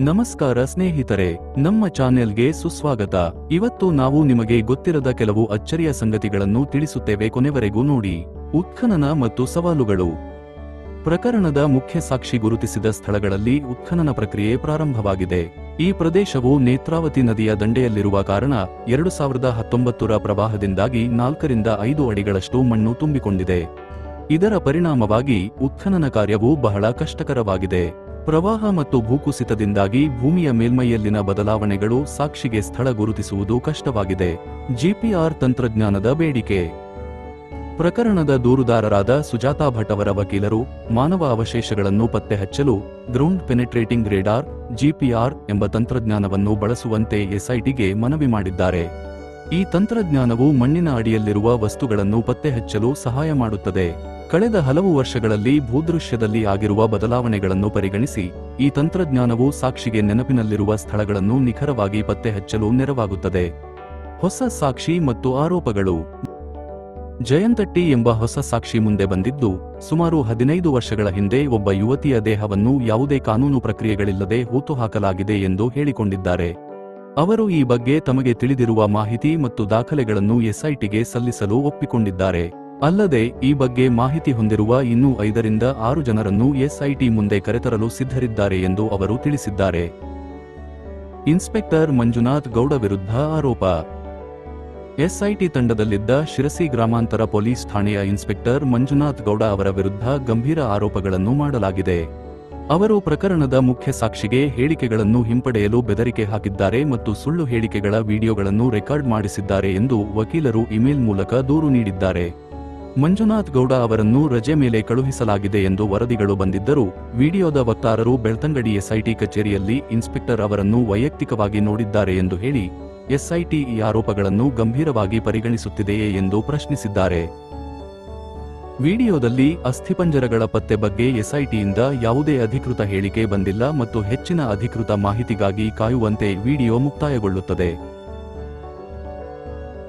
ನಮಸ್ಕಾರ ಸ್ನೇಹಿತರೆ, ನಮ್ಮ ಚಾನೆಲ್ಗೆ ಸುಸ್ವಾಗತ. ಇವತ್ತು ನಾವು ನಿಮಗೆ ಗೊತ್ತಿರದ ಕೆಲವು ಅಚ್ಚರಿಯ ಸಂಗತಿಗಳನ್ನು ತಿಳಿಸುತ್ತೇವೆ ಕೊನೆವರೆಗೂ ನೋಡಿ. ಉತ್ಖನನ ಮತ್ತು ಸವಾಲುಗಳು. ಪ್ರಕರಣದ ಮುಖ್ಯ ಸಾಕ್ಷಿ ಗುರುತಿಸಿದ ಸ್ಥಳಗಳಲ್ಲಿ ಉತ್ಖನನ ಪ್ರಕ್ರಿಯೆ ಪ್ರಾರಂಭವಾಗಿದೆ. ಈ ಪ್ರದೇಶವು ನೇತ್ರಾವತಿ ನದಿಯ ದಂಡೆಯಲ್ಲಿರುವ ಕಾರಣ ಎರಡು ಸಾವಿರದ ಹತ್ತೊಂಬತ್ತರ ಪ್ರವಾಹದಿಂದಾಗಿ ನಾಲ್ಕರಿಂದ ಐದು ಅಡಿಗಳಷ್ಟು ಮಣ್ಣು ತುಂಬಿಕೊಂಡಿದೆ. ಇದರ ಪರಿಣಾಮವಾಗಿ ಉತ್ಖನನ ಕಾರ್ಯವು ಬಹಳ ಕಷ್ಟಕರವಾಗಿದೆ. ಪ್ರವಾಹ ಮತ್ತು ಭೂಕುಸಿತದಿಂದಾಗಿ ಭೂಮಿಯ ಮೇಲ್ಮೈಯಲ್ಲಿನ ಬದಲಾವಣೆಗಳು ಸಾಕ್ಷಿಗೆ ಸ್ಥಳ ಗುರುತಿಸುವುದು ಕಷ್ಟವಾಗಿದೆ. ಜಿಪಿಆರ್ ತಂತ್ರಜ್ಞಾನದ ಬೇಡಿಕೆ. ಪ್ರಕರಣದ ದೂರುದಾರರಾದ ಸುಜಾತಾ ಭಟ್ ಅವರ ವಕೀಲರು ಮಾನವ ಅವಶೇಷಗಳನ್ನು ಪತ್ತೆಹಚ್ಚಲು ಗ್ರೌಂಡ್ ಪೆನೆಟ್ರೇಟಿಂಗ್ ರೇಡಾರ್, ಜಿಪಿಆರ್ ಎಂಬ ತಂತ್ರಜ್ಞಾನವನ್ನು ಬಳಸುವಂತೆ ಎಸ್ಐಟಿಗೆ ಮನವಿ ಮಾಡಿದ್ದಾರೆ. ಈ ತಂತ್ರಜ್ಞಾನವು ಮಣ್ಣಿನ ಅಡಿಯಲ್ಲಿರುವ ವಸ್ತುಗಳನ್ನು ಪತ್ತೆಹಚ್ಚಲು ಸಹಾಯ ಮಾಡುತ್ತದೆ. ಕಳೆದ ಹಲವು ವರ್ಷಗಳಲ್ಲಿ ಭೂದೃಶ್ಯದಲ್ಲಿ ಆಗಿರುವ ಬದಲಾವಣೆಗಳನ್ನು ಪರಿಗಣಿಸಿ, ಈ ತಂತ್ರಜ್ಞಾನವು ಸಾಕ್ಷಿಗೆ ನೆನಪಿನಲ್ಲಿರುವ ಸ್ಥಳಗಳನ್ನು ನಿಖರವಾಗಿ ಪತ್ತೆಹಚ್ಚಲು ನೆರವಾಗುತ್ತದೆ. ಹೊಸ ಸಾಕ್ಷಿ ಮತ್ತು ಆರೋಪಗಳು. ಜಯಂತಟ್ಟಿ ಎಂಬ ಹೊಸ ಸಾಕ್ಷಿ ಮುಂದೆ ಬಂದಿದ್ದು, ಸುಮಾರು ಹದಿನೈದು ವರ್ಷಗಳ ಹಿಂದೆ ಒಬ್ಬ ಯುವತಿಯ ದೇಹವನ್ನು ಯಾವುದೇ ಕಾನೂನು ಪ್ರಕ್ರಿಯೆಗಳಿಲ್ಲದೆ ಹೂತುಹಾಕಲಾಗಿದೆ ಎಂದು ಹೇಳಿಕೊಂಡಿದ್ದಾರೆ. ಅವರು ಈ ಬಗ್ಗೆ ತಮಗೆ ತಿಳಿದಿರುವ ಮಾಹಿತಿ ಮತ್ತು ದಾಖಲೆಗಳನ್ನು ಎಸ್ಐಟಿಗೆ ಸಲ್ಲಿಸಲು ಒಪ್ಪಿಕೊಂಡಿದ್ದಾರೆ. ಅಲ್ಲದೆ, ಈ ಬಗ್ಗೆ ಮಾಹಿತಿ ಹೊಂದಿರುವ ಇನ್ನೂ ಐದರಿಂದ ಆರು ಜನರನ್ನು ಎಸ್ಐಟಿ ಮುಂದೆ ಕರೆತರಲು ಸಿದ್ಧರಿದ್ದಾರೆ ಎಂದು ಅವರು ತಿಳಿಸಿದ್ದಾರೆ. ಇನ್ಸ್ಪೆಕ್ಟರ್ ಮಂಜುನಾಥ್ ಗೌಡ ವಿರುದ್ಧ ಆರೋಪ. ಎಸ್ಐಟಿ ತಂಡದಲ್ಲಿದ್ದ ಶಿರಸಿ ಗ್ರಾಮಾಂತರ ಪೊಲೀಸ್ ಠಾಣೆಯ ಇನ್ಸ್ಪೆಕ್ಟರ್ ಮಂಜುನಾಥ್ ಗೌಡ ಅವರ ವಿರುದ್ಧ ಗಂಭೀರ ಆರೋಪಗಳನ್ನು ಮಾಡಲಾಗಿದೆ. ಅವರು ಪ್ರಕರಣದ ಮುಖ್ಯ ಸಾಕ್ಷಿಗೆ ಹೇಳಿಕೆಗಳನ್ನು ಹಿಂಪಡೆಯಲು ಬೆದರಿಕೆ ಹಾಕಿದ್ದಾರೆ ಮತ್ತು ಸುಳ್ಳು ಹೇಳಿಕೆಗಳ ವಿಡಿಯೋಗಳನ್ನು ರೆಕಾರ್ಡ್ ಮಾಡಿಸಿದ್ದಾರೆ ಎಂದು ವಕೀಲರು ಇಮೇಲ್ ಮೂಲಕ ದೂರು ನೀಡಿದ್ದಾರೆ. ಮಂಜುನಾಥ್ ಗೌಡ ಅವರನ್ನು ರಜೆ ಮೇಲೆ ಕಳುಹಿಸಲಾಗಿದೆ ಎಂದು ವರದಿಗಳು ಬಂದಿದ್ದರೂ, ವಿಡಿಯೋದ ವಕ್ತಾರರು ಬೆಳ್ತಂಗಡಿ ಎಸ್ಐಟಿ ಕಚೇರಿಯಲ್ಲಿ ಇನ್ಸ್ಪೆಕ್ಟರ್ ಅವರನ್ನು ವೈಯಕ್ತಿಕವಾಗಿ ನೋಡಿದ್ದಾರೆ ಎಂದು ಹೇಳಿ, ಎಸ್ಐಟಿ ಈ ಆರೋಪಗಳನ್ನು ಗಂಭೀರವಾಗಿ ಪರಿಗಣಿಸುತ್ತಿದೆಯೇ ಎಂದು ಪ್ರಶ್ನಿಸಿದ್ದಾರೆ. ವಿಡಿಯೋದಲ್ಲಿ ಅಸ್ಥಿಪಂಜರಗಳ ಪತ್ತೆ ಬಗ್ಗೆ ಎಸ್ಐಟಿಯಿಂದ ಯಾವುದೇ ಅಧಿಕೃತ ಹೇಳಿಕೆ ಬಂದಿಲ್ಲ ಮತ್ತು ಹೆಚ್ಚಿನ ಅಧಿಕೃತ ಮಾಹಿತಿಗಾಗಿ ಕಾಯುವಂತೆ ವಿಡಿಯೋ ಮುಕ್ತಾಯಗೊಳ್ಳುತ್ತದೆ.